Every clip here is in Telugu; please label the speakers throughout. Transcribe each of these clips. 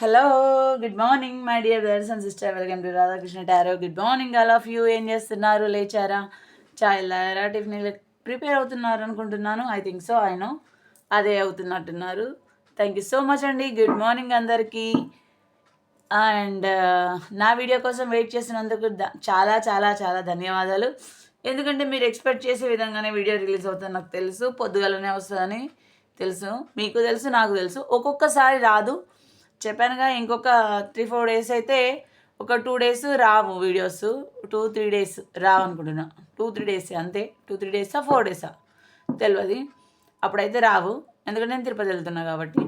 Speaker 1: Hello good morning my dear brothers and sister welcome to Radhakrishna tarot good morning all of you ఏం చేస్తున్నారు? లేచారా? చాయ్ లారా టిఫిన్ ప్రిపేర్ అవుతున్నారు అనుకుంటున్నాను. I think so I know అదే అవుతున్నట్టున్నారు. థ్యాంక్ యూ సో మచ్ అండి. గుడ్ మార్నింగ్ అందరికీ. అండ్ uh, నా వీడియో కోసం వెయిట్ చేసినందుకు చాలా చాలా చాలా ధన్యవాదాలు. ఎందుకంటే మీరు ఎక్స్పెక్ట్ చేసే విధంగానే వీడియో రిలీజ్ అవుతుంది నాకు తెలుసు. పొద్దుగాలనే వస్తుందని తెలుసు. మీకు తెలుసు నాకు తెలుసు. ఒక్కొక్కసారి రాదు. చెప్పానుగా ఇంకొక త్రీ ఫోర్ డేస్ అయితే ఒక టూ డేస్ రావు వీడియోస్ టూ త్రీ డేస్ రావు అనుకుంటున్నా. టూ త్రీ డేస్ అంతే. టూ త్రీ డేసా ఫోర్ డేసా తెలియదు అప్పుడైతే రావు. ఎందుకంటే నేను తిరుపతి వెళ్తున్నా కాబట్టి.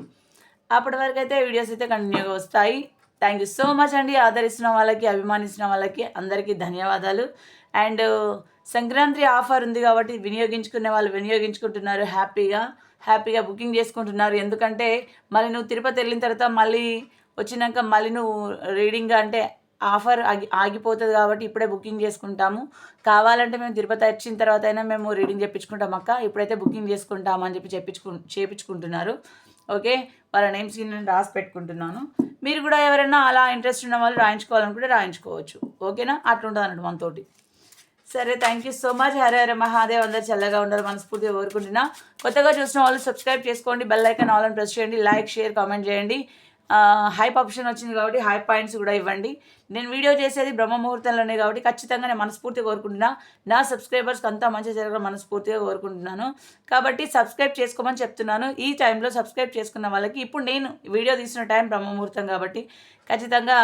Speaker 1: అప్పటి వరకు అయితే వీడియోస్ అయితే కంటిన్యూగా వస్తాయి. థ్యాంక్ యూ సో మచ్ అండి. ఆదరిస్తున్న వాళ్ళకి అభిమానిస్తున్న వాళ్ళకి అందరికీ ధన్యవాదాలు. అండ్ సంక్రాంతి ఆఫర్ ఉంది కాబట్టి వినియోగించుకునే వాళ్ళు వినియోగించుకుంటున్నారు హ్యాపీగా. హ్యాపీగా బుకింగ్ చేసుకుంటున్నారు. ఎందుకంటే మళ్ళీ నువ్వు తిరుపతి వెళ్ళిన తర్వాత మళ్ళీ వచ్చినాక మళ్ళీ నువ్వు రీడింగ్ అంటే ఆఫర్ ఆగి ఆగిపోతుంది కాబట్టి ఇప్పుడే బుకింగ్ చేసుకుంటాము. కావాలంటే మేము తిరుపతి వచ్చిన తర్వాత అయినా మేము రీడింగ్ చెప్పించుకుంటాం అక్క. ఇప్పుడైతే బుకింగ్ చేసుకుంటాం అని చెప్పి చెప్పించుకు చేపించుకుంటున్నారు. ఓకే? వాళ్ళ నేమ్స్ నేను రాసి పెట్టుకుంటున్నాను. మీరు కూడా ఎవరైనా అలా ఇంట్రెస్ట్ ఉన్న వాళ్ళు రాయించుకోవాలనుకుంటే రాయించుకోవచ్చు. ఓకేనా? అట్లుంటుంది అన్నట్టు మనతోటి. సరే thank you so much Hare Hare Mahadev. అందరు చల్లగా ఉండాలి మనస్ఫూర్తిగా కోరుకుంటున్నా. కొత్తగా చూసిన వాళ్ళు సబ్స్క్రైబ్ చేసుకోండి బెల్ ఐకాన్ ఆల్ అని ప్రెస్ చేయండి లైక్ షేర్ కామెంట్ చేయండి. హైప్ ఆప్షన్ వచ్చింది కాబట్టి హై పాయింట్స్ కూడా ఇవ్వండి. నేను వీడియో చేసేది బ్రహ్మ ముహూర్తంలోనే కాబట్టి ఖచ్చితంగా నేను మనస్ఫూర్తిగా కోరుకుంటున్నా. నా సబ్స్క్రైబర్స్కి అంతా మంచి జరగడం మనస్ఫూర్తిగా కోరుకుంటున్నాను. కాబట్టి సబ్స్క్రైబ్ చేసుకోమని చెప్తున్నాను. ఈ టైంలో సబ్స్క్రైబ్ చేసుకున్న వాళ్ళకి ఇప్పుడు నేను వీడియో తీసిన టైం బ్రహ్మ ముహూర్తం కాబట్టి ఖచ్చితంగా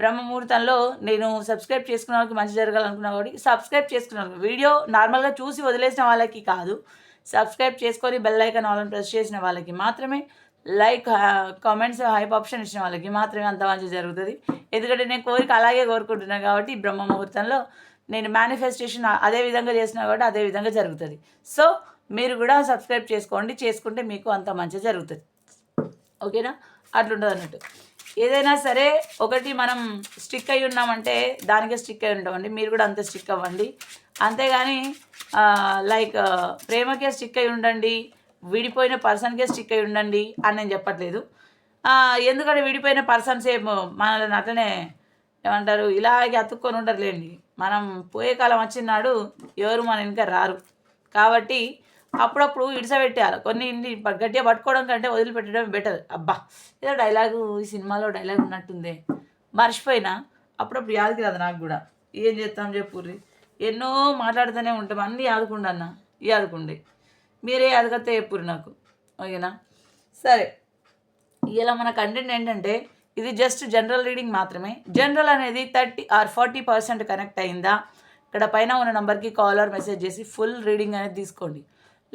Speaker 1: బ్రహ్మ ముహూర్తంలో నేను సబ్స్క్రైబ్ చేసుకున్న వాళ్ళకి మంచి జరగాలనుకున్నా కాబట్టి సబ్స్క్రైబ్ చేసుకున్న వాళ్ళకి. వీడియో నార్మల్గా చూసి వదిలేసిన వాళ్ళకి కాదు. సబ్స్క్రైబ్ చేసుకొని బెల్ ఐకాన్ ఆల్ ప్రెస్ చేసిన వాళ్ళకి మాత్రమే లైక్ కామెంట్స్ హైప్ ఆప్షన్ ఇచ్చిన వాళ్ళకి మాత్రమే అంత మంచి జరుగుతుంది. ఎందుకంటే నేను కోరిక అలాగే కోరుకుంటున్నాను కాబట్టి బ్రహ్మ ముహూర్తంలో నేను మేనిఫెస్టేషన్ అదే విధంగా చేసిన కాబట్టి అదే విధంగా జరుగుతుంది. సో మీరు కూడా సబ్స్క్రైబ్ చేసుకోండి చేసుకుంటే మీకు అంత మంచి జరుగుతుంది. ఓకేనా అట్లుంటుంది అన్నట్టు ఏదైనా సరే ఒకటి మనం స్టిక్ అయి ఉన్నామంటే దానికే స్టిక్ అయి ఉంటామండి. మీరు కూడా అంతే స్టిక్ అవ్వండి. అంతేగాని లైక్ ప్రేమకే స్టిక్ అయి ఉండండి విడిపోయిన పర్సన్కే స్టిక్ అయి ఉండండి అని నేను చెప్పట్లేదు. ఎందుకంటే విడిపోయిన పర్సన్స్ ఏమో మనల్ని అట్లనే ఏమంటారు ఇలాగే అతుక్కొని ఉండరులేండి మనం పోయే కాలం వచ్చినాడు ఎవరు మన ఇంకా రారు. కాబట్టి అప్పుడప్పుడు ఇడిసబెట్టేయాలి. కొన్ని ఇన్ని గట్టిగా పట్టుకోవడం కంటే వదిలిపెట్టడం బెటర్ అబ్బా! ఏదో డైలాగు ఈ సినిమాలో డైలాగ్ ఉన్నట్టుందే. మర్చిపోయినా అప్పుడప్పుడు యాదకి రాదు నాకు కూడా. ఏం చేస్తాం చెప్పుర్రి? ఎన్నో మాట్లాడుతూనే ఉంటాం. అన్నీ యాదుకుండా అన్న. యాదకుండే మీరే యాదకతే చెప్పుర్రి నాకు. ఓకేనా? సరే. ఇలా మన కంటెంట్ ఏంటంటే ఇది జస్ట్ జనరల్ రీడింగ్ మాత్రమే. జనరల్ అనేది thirty or forty percent connect అయిందా? ఇక్కడ పైన ఉన్న నెంబర్కి కాల్ ఆర్ మెసేజ్ చేసి ఫుల్ రీడింగ్ అనేది తీసుకోండి.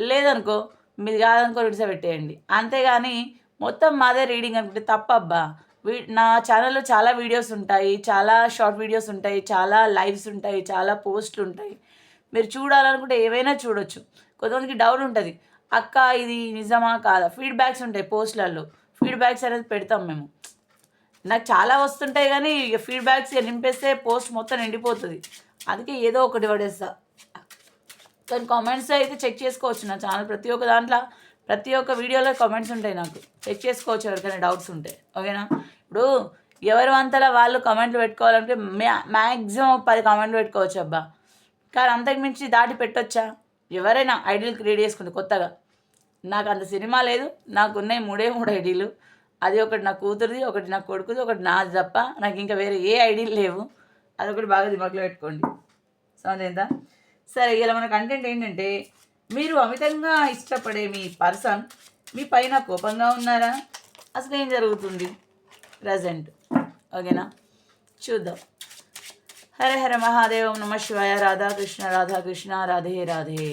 Speaker 1: లేదనుకో మీరు కాదనుకో విడిస పెట్టేయండి. అంతేగాని మొత్తం మాదే రీడింగ్ అనుకుంటే తప్పబ్బా. వీ నా ఛానల్లో చాలా వీడియోస్ ఉంటాయి చాలా షార్ట్ వీడియోస్ ఉంటాయి చాలా లైవ్స్ ఉంటాయి చాలా పోస్ట్లు ఉంటాయి. మీరు చూడాలనుకుంటే ఏవైనా చూడొచ్చు. కొంతమందికి డౌట్ ఉంటుంది అక్క ఇది నిజమా కాదా? ఫీడ్బ్యాక్స్ ఉంటాయి పోస్ట్లలో ఫీడ్బ్యాక్స్ అనేది పెడతాం మేము. నాకు చాలా వస్తుంటాయి కానీ ఇక ఫీడ్బ్యాక్స్ నింపేస్తే పోస్ట్ మొత్తం నిండిపోతుంది. అందుకే ఏదో ఒకటి పడేస్తా. కానీ కామెంట్స్ అయితే చెక్ చేసుకోవచ్చు నా ఛానల్ ప్రతి ఒక్క దాంట్లో ప్రతి ఒక్క వీడియోలో కామెంట్స్ ఉంటాయి నాకు. చెక్ చేసుకోవచ్చు ఎవరికైనా డౌట్స్ ఉంటే. ఓకేనా ఇప్పుడు ఎవరు అంతలా వాళ్ళు కామెంట్లు పెట్టుకోవాలంటే మ్యా మ్యాక్సిమం పది కామెంట్లు పెట్టుకోవచ్చు అబ్బా. కానీ అంతకు మించి దాటి పెట్టొచ్చా? ఎవరైనా ఐడియల్ క్రియేట్ చేసుకుంటే కొత్తగా. నాకు అంత సినిమా లేదు. నాకు ఉన్నాయి మూడే మూడు ఐడీలు అది ఒకటి నా కూతురుది ఒకటి నా కొడుకుది ఒకటి నాది తప్ప నాకు ఇంకా వేరే ఏ ఐడీలు లేవు. అదొకటి బాగా దిమాగ్లో పెట్టుకోండి. సౌండ్ ఏందా సరే ఇలా మన కంటెంట్ ఏంటంటే మీరు అమితంగా ఇష్టపడే మీ పర్సన్ మీ పైన కోపంగా ఉన్నారా? అసలు ఏం జరుగుతుంది? ప్రజెంట్ ఓకేనా? చూద్దాం. హరే హర మహాదేవం నమ శివాయ రాధాకృష్ణ రాధాకృష్ణ రాధే రాధే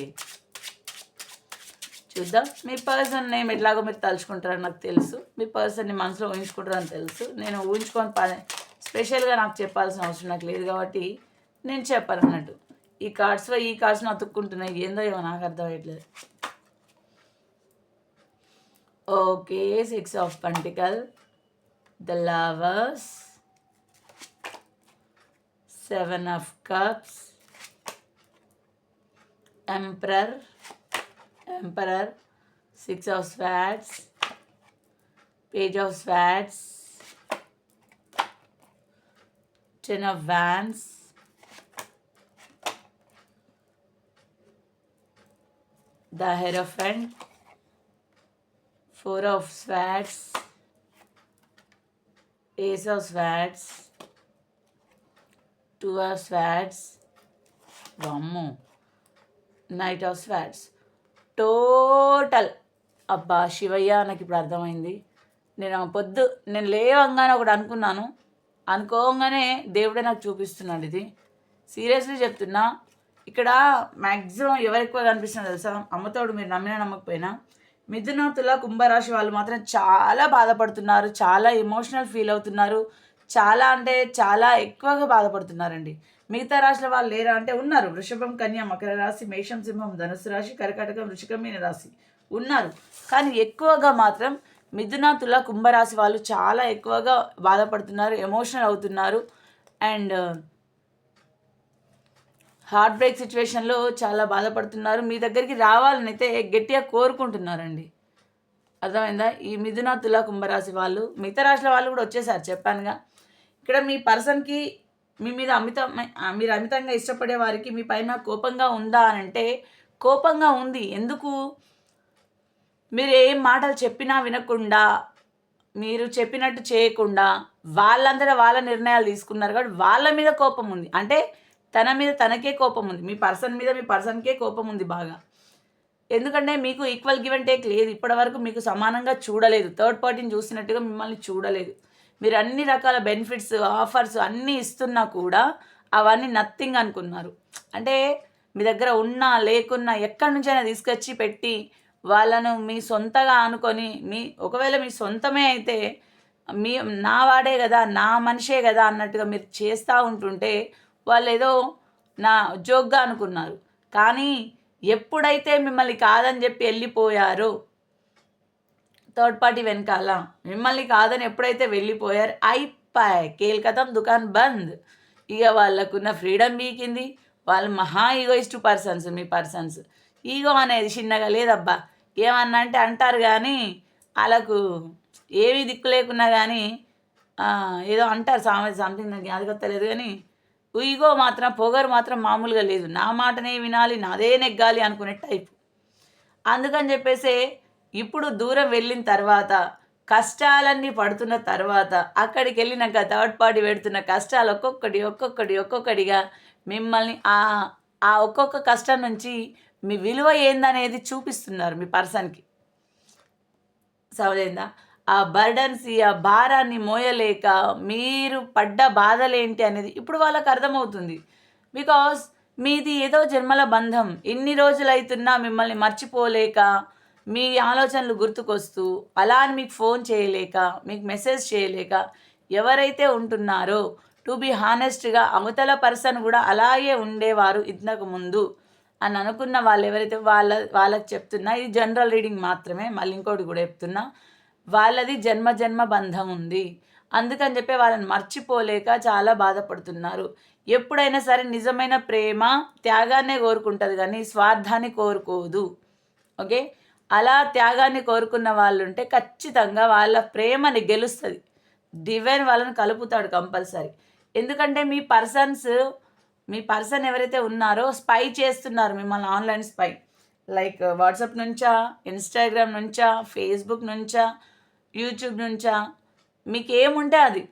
Speaker 1: చూద్దాం. మీ పర్సన్ నేమ్ ఎట్లాగో మీరు తలుచుకుంటారని నాకు తెలుసు. మీ పర్సన్ని మనసులో ఊహించుకుంటారని తెలుసు. నేను ఊహించుకొని పని స్పెషల్గా నాకు చెప్పాల్సిన అవసరం నాకు లేదు కాబట్టి నేను చెప్పాలన్నట్టు ఈ కార్డ్స్లో ఈ కార్డ్స్ని అతుక్కుంటున్నాయి. ఏందో ఏమో నాకు అర్థమయ్యట్లేదు. Okay six of pentacle the lovers seven of cups emperor emperor six of swords page of swords ten of wands the hierophant four of swords ace of swords two of swords వామ్మో నైట్ ఆఫ్ స్వాట్స్ టోటల్ అబ్బా శివయ్య నాకు ఇప్పుడు అర్థమైంది. నేను పొద్దు నేను లేవంగానే ఒకటి అనుకున్నాను. అనుకోగానే దేవుడే నాకు చూపిస్తున్నాడు ఇది. సీరియస్లీ చెప్తున్నా ఇక్కడ మ్యాక్సిమం ఎవరు ఎక్కువ కనిపిస్తున్నారు తెలుసా? అమ్మతోడు మీరు నమ్మినా నమ్మకపోయినా మిథున తుల కుంభరాశి వాళ్ళు మాత్రం చాలా బాధపడుతున్నారు చాలా ఎమోషనల్ ఫీల్ అవుతున్నారు చాలా అంటే చాలా ఎక్కువగా బాధపడుతున్నారండి. మిగతా రాశుల వాళ్ళు లేరా అంటే ఉన్నారు. వృషభం కన్య మకర రాశి మేషం సింహం ధనుసు రాశి కర్కాటకం వృషికం మీన రాశి ఉన్నారు. కానీ ఎక్కువగా మాత్రం మిథున తుల కుంభరాశి వాళ్ళు చాలా ఎక్కువగా బాధపడుతున్నారు ఎమోషనల్ అవుతున్నారు. అండ్ హార్ట్ బ్రేక్ సిచ్యువేషన్లో చాలా బాధపడుతున్నారు. మీ దగ్గరికి రావాలని అయితే గట్టిగా కోరుకుంటున్నారండి. అర్థమైందా? ఈ మిథున తుల కుంభరాశి వాళ్ళు మిగతా రాశుల వాళ్ళు కూడా వచ్చేసారు చెప్పానుగా. ఇక్కడ మీ పర్సన్కి మీ మీద అమిత మీరు అమితంగా ఇష్టపడే వారికి మీ పైన కోపంగా ఉందా అని అంటే కోపంగా ఉంది. ఎందుకు? మీరు ఏం మాటలు చెప్పినా వినకుండా మీరు చెప్పినట్టు చేయకుండా వాళ్ళందరూ వాళ్ళ నిర్ణయాలు తీసుకున్నారు కాబట్టి వాళ్ళ మీద కోపం ఉంది. అంటే తన మీద తనకే కోపం ఉంది మీ పర్సన్ మీద మీ పర్సన్కే కోపం ఉంది బాగా. ఎందుకంటే మీకు ఈక్వల్ గివ్ అండ్ టేక్ లేదు. ఇప్పటివరకు మీకు సమానంగా చూడలేదు. థర్డ్ పార్టీని చూసినట్టుగా మిమ్మల్ని చూడలేదు. మీరు అన్ని రకాల బెనిఫిట్స్ ఆఫర్స్ అన్నీ ఇస్తున్నా కూడా అవన్నీ నథింగ్ అనుకున్నారు. అంటే మీ దగ్గర ఉన్నా లేకున్నా ఎక్కడి నుంచైనా తీసుకొచ్చి పెట్టి వాళ్ళను మీ సొంతగా అనుకొని మీ ఒకవేళ మీ సొంతమే అయితే మీ నా వాడే కదా నా మనిషే కదా అన్నట్టుగా మీరు చేస్తూ ఉంటుంటే వాళ్ళు ఏదో నా జోక్గా అనుకున్నారు. కానీ ఎప్పుడైతే మిమ్మల్ని కాదని చెప్పి వెళ్ళిపోయారో థర్డ్ పార్టీ వెనకాల మిమ్మల్ని కాదని ఎప్పుడైతే వెళ్ళిపోయారు అయిపోయాయి కేల్కతం దుకాన్ బంద్. ఇక వాళ్ళకున్న ఫ్రీడమ్ బీకింది వాళ్ళు మహా ఈగోయిస్ట్ పర్సన్స్ మీ పర్సన్స్ ఈగో అనేది చిన్నగా లేదబ్బా. ఏమన్నా అంటే అంటారు కానీ వాళ్ళకు ఏమీ దిక్కు లేకున్నా కానీ ఏదో అంటారు సామెత సంథింగ్ నాకు జ్ఞాపకత్తలేదు కానీ ఈగో మాత్రం పొగరు మాత్రం మామూలుగా లేదు. నా మాటనే వినాలి నాదే నెగ్గాలి అనుకునే టైప్. అందుకని చెప్పేసి ఇప్పుడు దూరం వెళ్ళిన తర్వాత కష్టాలన్నీ పడుతున్న తర్వాత అక్కడికి వెళ్ళినాక థర్డ్ పార్టీ పెడుతున్న కష్టాలు ఒక్కొక్కటి ఒక్కొక్కటి ఒక్కొక్కటిగా మిమ్మల్ని ఆ ఆ ఒక్కొక్క కష్టం నుంచి మీ విలువ ఏందనేది చూపిస్తున్నారు మీ పర్సన్కి. సవదైందా ఆ బర్డన్స్ ఆ భారాన్ని మోయలేక మీరు పడ్డ బాధలేంటి అనేది ఇప్పుడు వాళ్ళకు అర్థమవుతుంది. బికాస్ మీది ఏదో జన్మల బంధం. ఎన్ని రోజులైతున్నా మిమ్మల్ని మర్చిపోలేక మీ ఆలోచనలు గుర్తుకొస్తూ అలా అని మీకు ఫోన్ చేయలేక మీకు మెసేజ్ చేయలేక ఎవరైతే ఉంటున్నారో టు బి హానెస్ట్గా అవతల పర్సన్ కూడా అలాగే ఉండేవారు ఇంతకు ముందు అని అనుకున్న వాళ్ళు ఎవరైతే వాళ్ళ వాళ్ళకి చెప్తున్నా ఇది జనరల్ రీడింగ్ మాత్రమే. మళ్ళీ ఇంకోటి కూడా చెప్తున్నా. వాళ్ళది జన్మ జన్మ బంధం ఉంది. అందుకని చెప్పి వాళ్ళని మర్చిపోలేక చాలా బాధపడుతున్నారు. ఎప్పుడైనా సరే నిజమైన ప్రేమ త్యాగాన్నే కోరుకుంటుంది కానీ స్వార్థాన్ని కోరుకోదు. ఓకే? అలా త్యాగాన్ని కోరుకున్న వాళ్ళు ఉంటే ఖచ్చితంగా వాళ్ళ ప్రేమని గెలుస్తుంది. డివైన్ వాళ్ళని కలుపుతాడు కంపల్సరీ. ఎందుకంటే మీ పర్సన్స్ మీ పర్సన్ ఎవరైతే ఉన్నారో స్పై చేస్తున్నారు మిమ్మల్ని ఆన్లైన్ స్పై. లైక్ వాట్సాప్ నుంచా ఇన్స్టాగ్రామ్ నుంచా ఫేస్బుక్ నుంచా యూట్యూబ్ నుంచా? మీకు ఏముంటే అది.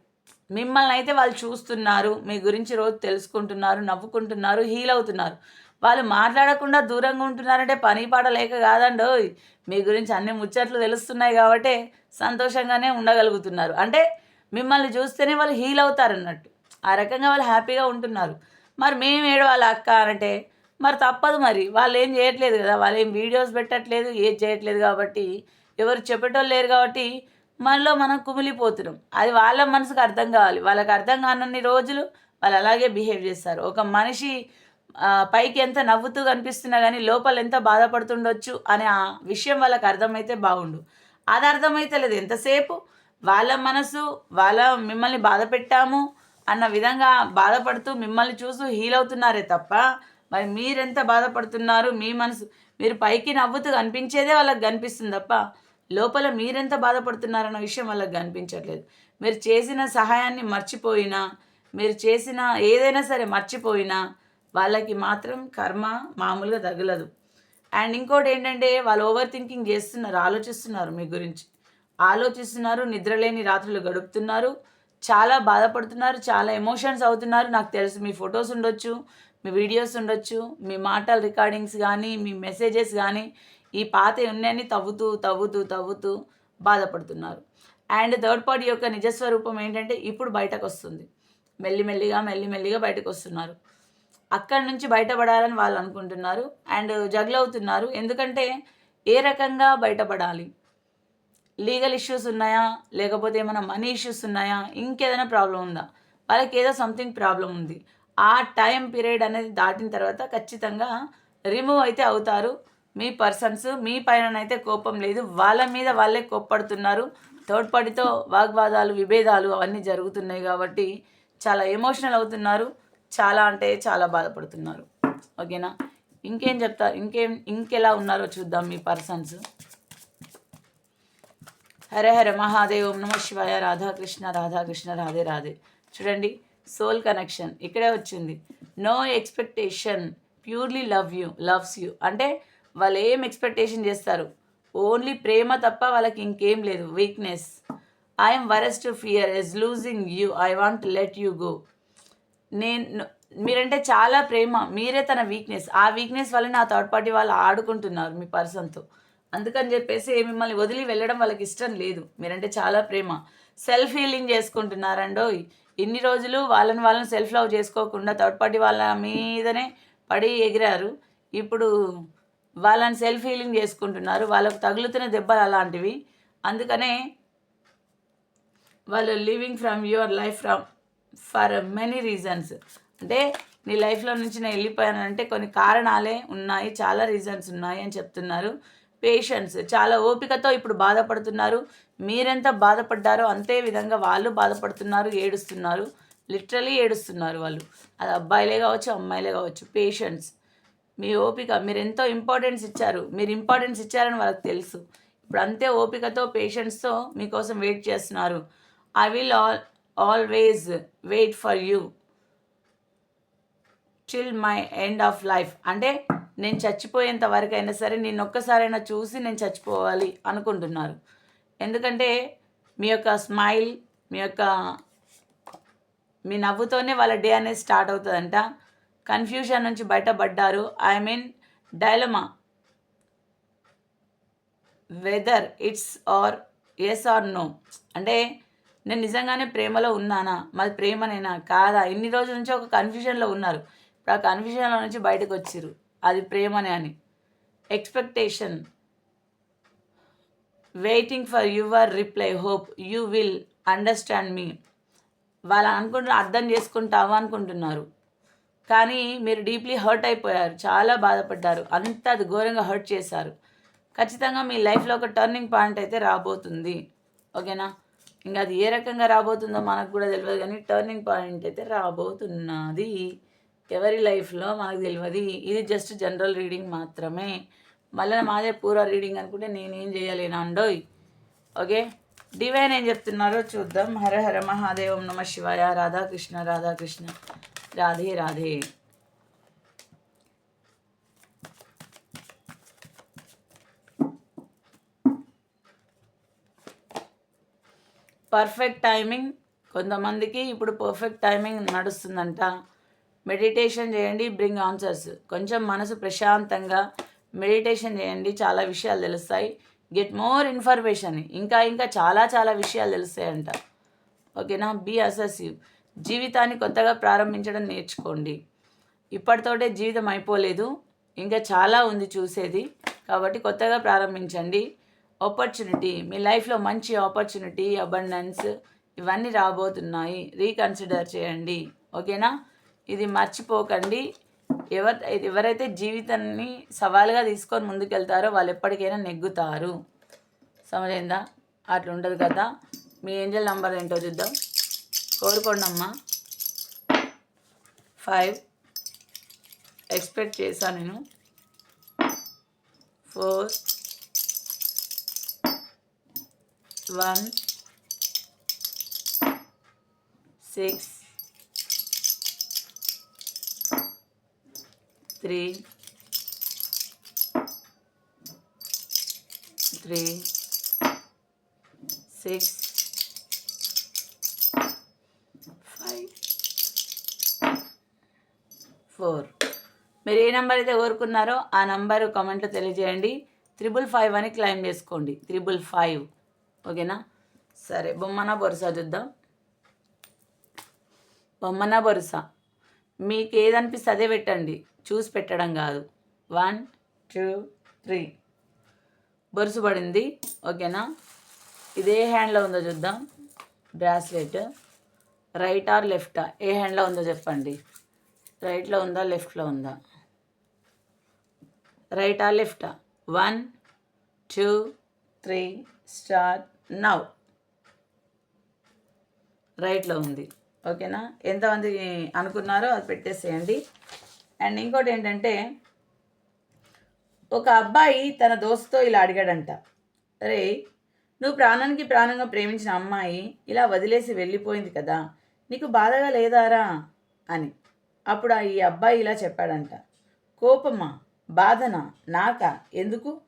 Speaker 1: మిమ్మల్ని అయితే వాళ్ళు చూస్తున్నారు మీ గురించి రోజు తెలుసుకుంటున్నారు నవ్వుకుంటున్నారు హీల్ అవుతున్నారు. వాళ్ళు మాట్లాడకుండా దూరంగా ఉంటున్నారంటే పని పాట లేక కాదండో మీ గురించి అన్ని ముచ్చట్లు తెలుస్తున్నాయి కాబట్టి సంతోషంగానే ఉండగలుగుతున్నారు. అంటే మిమ్మల్ని చూస్తేనే వాళ్ళు హీల్ అవుతారు అన్నట్టు ఆ రకంగా వాళ్ళు హ్యాపీగా ఉంటున్నారు. మరి మేము ఏడవాళ్ళ అక్క అంటే మరి తప్పదు మరి. వాళ్ళు ఏం చేయట్లేదు కదా. వాళ్ళు ఏం వీడియోస్ పెట్టట్లేదు ఏం చేయట్లేదు కాబట్టి ఎవరు చెప్పేటోళ్ళు లేరు కాబట్టి మనలో మనం కుమిలిపోతున్నాం. అది వాళ్ళ మనసుకు అర్థం కావాలి. వాళ్ళకి అర్థం కానన్ని రోజులు వాళ్ళు అలాగే బిహేవ్ చేస్తారు. ఒక మనిషి పైకి ఎంత నవ్వుతూ కనిపిస్తున్నా కానీ లోపల ఎంత బాధపడుతుండొచ్చు అనే ఆ విషయం వాళ్ళకి అర్థమైతే బాగుండు. అది అర్థమైతే లేదు. ఎంతసేపు వాళ్ళ మనసు వాళ్ళ మిమ్మల్ని బాధ పెట్టాము అన్న విధంగా బాధపడుతూ మిమ్మల్ని చూస్తూ హీల్ అవుతున్నారే తప్ప మరి మీరెంత బాధపడుతున్నారు? మీ మనసు మీరు పైకి నవ్వుతూ కనిపించేదే వాళ్ళకి కనిపిస్తుంది తప్ప లోపల మీరెంత బాధపడుతున్నారన్న విషయం వాళ్ళకి కనిపించట్లేదు. మీరు చేసిన సహాయాన్ని మర్చిపోయినా మీరు చేసిన ఏదైనా సరే మర్చిపోయినా వాళ్ళకి మాత్రం కర్మ మామూలుగా తగలదు. అండ్ ఇంకోటి ఏంటంటే వాళ్ళు ఓవర్ థింకింగ్ చేస్తున్నారు ఆలోచిస్తున్నారు మీ గురించి. ఆలోచిస్తున్నారు నిద్రలేని రాత్రులు గడుపుతున్నారు చాలా బాధపడుతున్నారు చాలా ఎమోషన్స్ అవుతున్నారు. నాకు తెలుసు మీ ఫొటోస్ ఉండొచ్చు మీ వీడియోస్ ఉండొచ్చు మీ మాటల రికార్డింగ్స్ కానీ మీ మెసేజెస్ కానీ ఈ పాత ఉన్నాయని తవ్వుతూ తవ్వుతూ తవ్వుతూ బాధపడుతున్నారు. అండ్ థర్డ్ పార్టీ యొక్క నిజస్వరూపం ఏంటంటే ఇప్పుడు బయటకు వస్తుంది మెల్లిమెల్లిగా మెల్లిమెల్లిగా బయటకు వస్తున్నారు అక్కడి నుంచి బయటపడాలని వాళ్ళు అనుకుంటున్నారు. అండ్ జగ్లు అవుతున్నారు. ఎందుకంటే ఏ రకంగా బయటపడాలి? లీగల్ ఇష్యూస్ ఉన్నాయా? లేకపోతే ఏమైనా మనీ ఇష్యూస్ ఉన్నాయా? ఇంకేదైనా ప్రాబ్లం ఉందా? వాళ్ళకి ఏదో సంథింగ్ ప్రాబ్లం ఉంది. ఆ టైం పీరియడ్ అనేది దాటిన తర్వాత ఖచ్చితంగా రిమూవ్ అయితే అవుతారు. మీ పర్సన్స్ మీ పైననైతే కోపం లేదు. వాళ్ళ మీద వాళ్ళే కోప్పడుతున్నారు. థర్డ్ పార్టీతో వాగ్వాదాలు విభేదాలు అవన్నీ జరుగుతున్నాయి కాబట్టి చాలా ఎమోషనల్ అవుతున్నారు. చాలా అంటే చాలా బాధపడుతున్నారు. ఓకేనా? ఇంకేం చెప్తారు? ఇంకేం ఇంకెలా ఉన్నారో చూద్దాం మీ పర్సన్స్ హరే హరే మహాదేవ్ ఓం నమ శివాయ రాధాకృష్ణ రాధాకృష్ణ రాధే రాధే చూడండి సోల్ కనెక్షన్ ఇక్కడే వచ్చింది. No expectation purely love you loves you అంటే వాళ్ళు ఏం ఎక్స్పెక్టేషన్ చేస్తారు? ఓన్లీ ప్రేమ తప్ప వాళ్ళకి ఇంకేం లేదు. Weakness I'm worst fear is losing you I want let you go నేను మీరంటే చాలా ప్రేమ. మీరే తన వీక్నెస్ ఆ వీక్నెస్ వల్ల నా థర్డ్ పార్టీ వాళ్ళు ఆడుకుంటున్నారు మీ పర్సన్తో అందుకని చెప్పేసి మిమ్మల్ని వదిలి వెళ్ళడం వాళ్ళకి ఇష్టం లేదు. మీరంటే చాలా ప్రేమ. Self healing చేసుకుంటున్నారండో. ఇన్ని రోజులు వాళ్ళని వాళ్ళని సెల్ఫ్ లవ్ చేసుకోకుండా థర్డ్ పార్టీ వాళ్ళ మీదనే పడి ఎగిరారు. ఇప్పుడు వాళ్ళని సెల్ఫ్ హీలింగ్ చేసుకుంటున్నారు వాళ్ళకు తగులుతున్న దెబ్బలు అలాంటివి. అందుకనే వాళ్ళు living from your life from for many reasons అంటే నీ లైఫ్లో నుంచి నేను వెళ్ళిపోయానంటే కొన్ని కారణాలే ఉన్నాయి చాలా రీజన్స్ ఉన్నాయి అని చెప్తున్నారు. పేషెన్స్ చాలా ఓపికతో ఇప్పుడు బాధపడుతున్నారు. మీరెంత బాధపడ్డారో అంతే విధంగా వాళ్ళు బాధపడుతున్నారు ఏడుస్తున్నారు. లిటరలీ ఏడుస్తున్నారు వాళ్ళు. అది అబ్బాయిలే కావచ్చు అమ్మాయిలే కావచ్చు. పేషెన్స్ మీ ఓపిక మీరు ఎంతో ఇంపార్టెన్స్ ఇచ్చారు మీరు ఇంపార్టెన్స్ ఇచ్చారని వాళ్ళకి తెలుసు. ఇప్పుడు అంతే ఓపికతో పేషెంట్స్తో మీకోసం వెయిట్ చేస్తున్నారు. I will all always wait for you till my end of life అంటే నేను చచ్చిపోయేంత వరకు అయినా సరే నేను ఒక్కసారైనా చూసి నేను చచ్చిపోవాలి అనుకుంటున్నారు. ఎందుకంటే మీ యొక్క స్మైల్ మీ యొక్క మీ నవ్వుతోనే వాళ్ళ డే అనేది స్టార్ట్ అవుతుందంట. కన్ఫ్యూజన్ నుంచి బయటపడ్డారు. I mean dilemma? Whether it's or yes or no. అంటే నేను నిజంగానే ప్రేమలో ఉన్నానా? మాది ప్రేమనేనా? కాదా? ఇన్ని రోజుల నుంచి ఒక కన్ఫ్యూజన్లో ఉన్నారు. ఇప్పుడు ఆ కన్ఫ్యూజన్లో నుంచి బయటకు వచ్చిర్రు అది ప్రేమనే అని. Expectation. Waiting for your reply hope. You will understand me. వాళ్ళు అనుకుంటున్న అర్థం చేసుకుంటావా అనుకుంటున్నారు. కానీ మీరు డీప్లీ హర్ట్ అయిపోయారు చాలా బాధపడ్డారు. అంత అది ఘోరంగా హర్ట్ చేశారు. ఖచ్చితంగా మీ లైఫ్లో ఒక టర్నింగ్ పాయింట్ అయితే రాబోతుంది. ఓకేనా? ఇంకా అది ఏ రకంగా రాబోతుందో మనకు కూడా తెలియదు కానీ టర్నింగ్ పాయింట్ అయితే రాబోతున్నది. ఎవరి లైఫ్లో మనకు తెలియదు. ఇది జస్ట్ జనరల్ రీడింగ్ మాత్రమే. మళ్ళీ మాదే పూర రీడింగ్ అనుకుంటే నేనేం చేయలేను అండోయ్ ఓకే? డివైన్ ఏం చెప్తున్నారో చూద్దాం. హర హర మహాదేవం నమ శివాయ. రాధాకృష్ణ రాధాకృష్ణ. రాధే రాధే. పర్ఫెక్ట్ టైమింగ్ కొంతమందికి ఇప్పుడు పర్ఫెక్ట్ టైమింగ్ నడుస్తుందంట. మెడిటేషన్ చేయండి బ్రింగ్ ఆన్సర్స్ కొంచెం మనసు ప్రశాంతంగా మెడిటేషన్ చేయండి చాలా విషయాలు తెలుస్తాయి. గెట్ మోర్ ఇన్ఫర్మేషన్ ఇంకా ఇంకా చాలా చాలా విషయాలు తెలుస్తాయంట. ఓకేనా బీ అసెసివ్ జీవితాన్ని కొత్తగా ప్రారంభించడం నేర్చుకోండి. ఇప్పటితోటే జీవితం అయిపోలేదు. ఇంకా చాలా ఉంది చూసేది. కాబట్టి కొత్తగా ప్రారంభించండి. ఆపర్చునిటీ మీ లైఫ్లో మంచి ఆపర్చునిటీ అబండెన్స్ ఇవన్నీ రాబోతున్నాయి. రీకన్సిడర్ చేయండి. ఓకేనా? ఇది మర్చిపోకండి. ఎవరు ఎవరైతే జీవితాన్ని సవాలుగా తీసుకొని ముందుకెళ్తారో వాళ్ళు ఎప్పటికైనా నెగ్గుతారు. సమజైందా? అట్లా ఉండదు కదా. మీ ఏంజల్ నంబర్ ఏంటో చూద్దాం. కోరుకోండమ్మా. ఫైవ్ ఎక్స్పెక్ట్ చేశాను నేను. Four one six three three six four. మీరు ఏ నెంబర్ అయితే కోరుకున్నారో ఆ నంబర్ కామెంట్లో తెలియజేయండి. త్రిబుల్ ఫైవ్ అని క్లైమ్ చేసుకోండి. త్రిబుల్ ఫైవ్ ఓకేనా సరే బొమ్మన బొరుసా చూద్దాం. బొమ్మన బొరుసా. మీకు ఏదనిపిస్తే అదే పెట్టండి. చూసి పెట్టడం కాదు. వన్ టూ త్రీ బొరుసు పడింది. ఓకేనా ఇదే హ్యాండ్లో ఉందో చూద్దాం. బ్రాస్లెట్ రైట్ ఆర్ లెఫ్టా ఏ హ్యాండ్లో ఉందో చెప్పండి. రైట్లో ఉందా లెఫ్ట్లో ఉందా? రైటా లెఫ్టా? One two three star now రైట్లో ఉంది. ఓకేనా? ఎంతమంది అనుకున్నారో అది పెట్టేసేయండి. అండ్ ఇంకోటి ఏంటంటే ఒక అబ్బాయి తన దోస్తుతో ఇలా అడిగాడంట. అరే నువ్వు ప్రాణానికి ప్రాణంగా ప్రేమించిన అమ్మాయి ఇలా వదిలేసి వెళ్ళిపోయింది కదా నీకు బాధగా లేదారా? అని. అప్పుడు ఈ అబ్బాయి ఇలా చెప్పాడంట కోపమా బాధన నాక? ఎందుకు?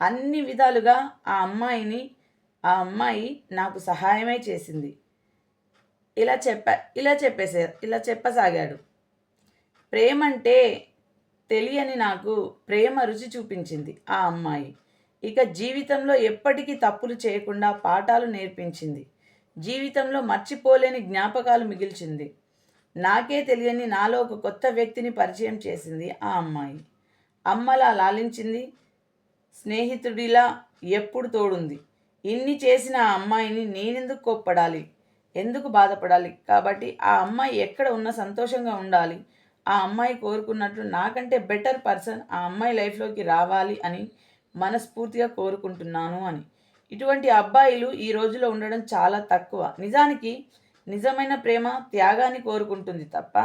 Speaker 1: అన్ని విధాలుగా ఆ అమ్మాయిని ఆ అమ్మాయి నాకు సహాయమే చేసింది. ఇలా చెప్ప ఇలా చెప్పేసే ఇలా చెప్పసాగాడు. ప్రేమంటే తెలియని నాకు ప్రేమ రుచి చూపించింది ఆ అమ్మాయి. ఇక జీవితంలో ఎప్పటికీ తప్పులు చేయకుండా పాఠాలు నేర్పించింది. జీవితంలో మర్చిపోలేని జ్ఞాపకాలు మిగిల్చింది. నాకే తెలియని నాలో ఒక కొత్త వ్యక్తిని పరిచయం చేసింది ఆ అమ్మాయి. అమ్మలా లాలించింది స్నేహితుడిలా ఎప్పుడు తోడుంది. ఇన్ని చేసిన ఆ అమ్మాయిని నేనెందుకు కోప్పడాలి? ఎందుకు బాధపడాలి? కాబట్టి ఆ అమ్మాయి ఎక్కడ ఉన్నా సంతోషంగా ఉండాలి. ఆ అమ్మాయి కోరుకున్నట్లు నాకంటే బెటర్ పర్సన్ ఆ అమ్మాయి లైఫ్లోకి రావాలి అని మనస్ఫూర్తిగా కోరుకుంటున్నాను అని. ఇటువంటి అబ్బాయిలు ఈ రోజులో ఉండడం చాలా తక్కువ. నిజానికి నిజమైన ప్రేమ త్యాగాన్ని కోరుకుంటుంది తప్ప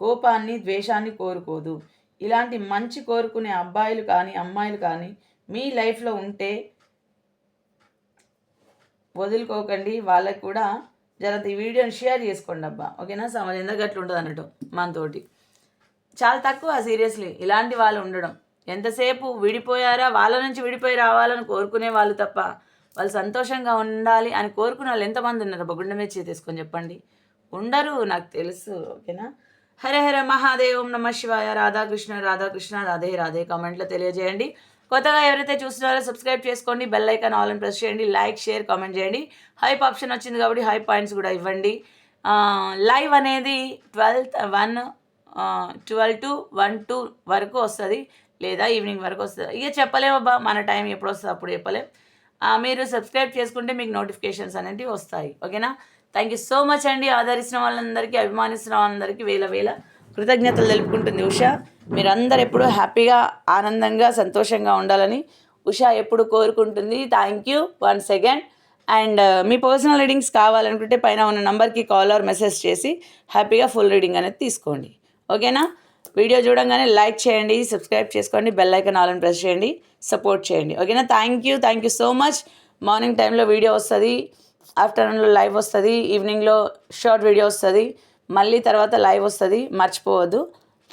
Speaker 1: కోపాన్ని ద్వేషాన్ని కోరుకోదు. ఇలాంటి మంచి కోరుకునే అబ్బాయిలు కానీ అమ్మాయిలు కానీ మీ లైఫ్లో ఉంటే వదులుకోకండి. వాళ్ళకి కూడా జర ఈ వీడియోని షేర్ చేసుకోండి అబ్బా. ఓకేనా? సమాజం ఎందుకు అట్లా ఉంటుంది అన్నట్టు మనతోటి. చాలా తక్కువ సీరియస్లీ. ఇలాంటి వాళ్ళు ఉండడం. ఎంతసేపు విడిపోయారా? వాళ్ళ నుంచి విడిపోయి రావాలని కోరుకునే వాళ్ళు తప్ప వాళ్ళు సంతోషంగా ఉండాలి అని కోరుకున్న వాళ్ళు ఎంతమంది ఉన్నారు అబ్బా గుండె మీద తీసుకొని చెప్పండి. ఉండరు నాకు తెలుసు ఓకేనా? హరే హరే మహాదేవం నమ శివాయ. రాధాకృష్ణ రాధాకృష్ణ రాధే రాధే కామెంట్లో తెలియజేయండి. కొత్తగా ఎవరైతే చూస్తున్నారో సబ్స్క్రైబ్ చేసుకోండి బెల్ ఐకాన్ ఆల్ అని ప్రెస్ చేయండి లైక్ షేర్ కామెంట్ చేయండి. హైప్ ఆప్షన్ వచ్చింది కాబట్టి హై పాయింట్స్ కూడా ఇవ్వండి. లైవ్ అనేది twelfth one twelve to one two వరకు వస్తుంది లేదా ఈవినింగ్ వరకు వస్తుంది. ఇక చెప్పలేమబ్బా మన టైం ఎప్పుడు వస్తుంది అప్పుడు చెప్పలేం. మీరు సబ్స్క్రైబ్ చేసుకుంటే మీకు నోటిఫికేషన్స్ అనేవి వస్తాయి. ఓకేనా? థ్యాంక్ యూ సో మచ్ అండి. ఆదరిస్తున్న వాళ్ళందరికీ అభిమానిస్తున్న వాళ్ళందరికీ వేల వేల కృతజ్ఞతలు తెలుపుకుంటుంది ఉష. మీరందరూ ఎప్పుడూ హ్యాపీగా ఆనందంగా సంతోషంగా ఉండాలని ఉష ఎప్పుడు కోరుకుంటుంది. Thank you one second and me personal readings కావాలనుకుంటే పైన ఉన్న నెంబర్కి కాల్ ఆర్ మెసేజ్ చేసి హ్యాపీగా ఫుల్ రీడింగ్ అనేది తీసుకోండి. ఓకేనా? వీడియో చూడంగానే లైక్ చేయండి సబ్స్క్రైబ్ చేసుకోండి బెల్ ఐకన్ ఆల్ ప్రెస్ చేయండి సపోర్ట్ చేయండి. ఓకేనా? Thank you thank you so much morning టైంలో వీడియో వస్తుంది ఆఫ్టర్నూన్లో లైవ్ వస్తుంది ఈవినింగ్లో షార్ట్ వీడియో వస్తుంది మళ్ళీ తర్వాత లైవ్ వస్తుంది మర్చిపోవద్దు.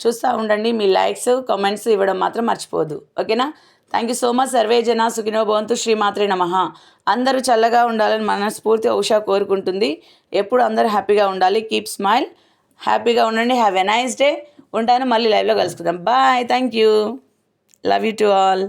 Speaker 1: చూస్తూ ఉండండి మీ లైక్స్ కామెంట్స్ ఇవ్వడం మాత్రం మర్చిపోవద్దు. ఓకేనా? థ్యాంక్ యూ సో మచ్ సర్వే జన సుఖినో భవంతు శ్రీమాత్రే నమ. అందరూ చల్లగా ఉండాలని మనస్ఫూర్తి ఉషా కోరుకుంటుంది. ఎప్పుడు అందరూ హ్యాపీగా ఉండాలి. కీప్ స్మైల్ హ్యాపీగా ఉండండి. హ్యావ్ ఎ నైస్ డే ఉంటాను మళ్ళీ లైవ్లో కలుసుకుందాం. Bye thank you love you to all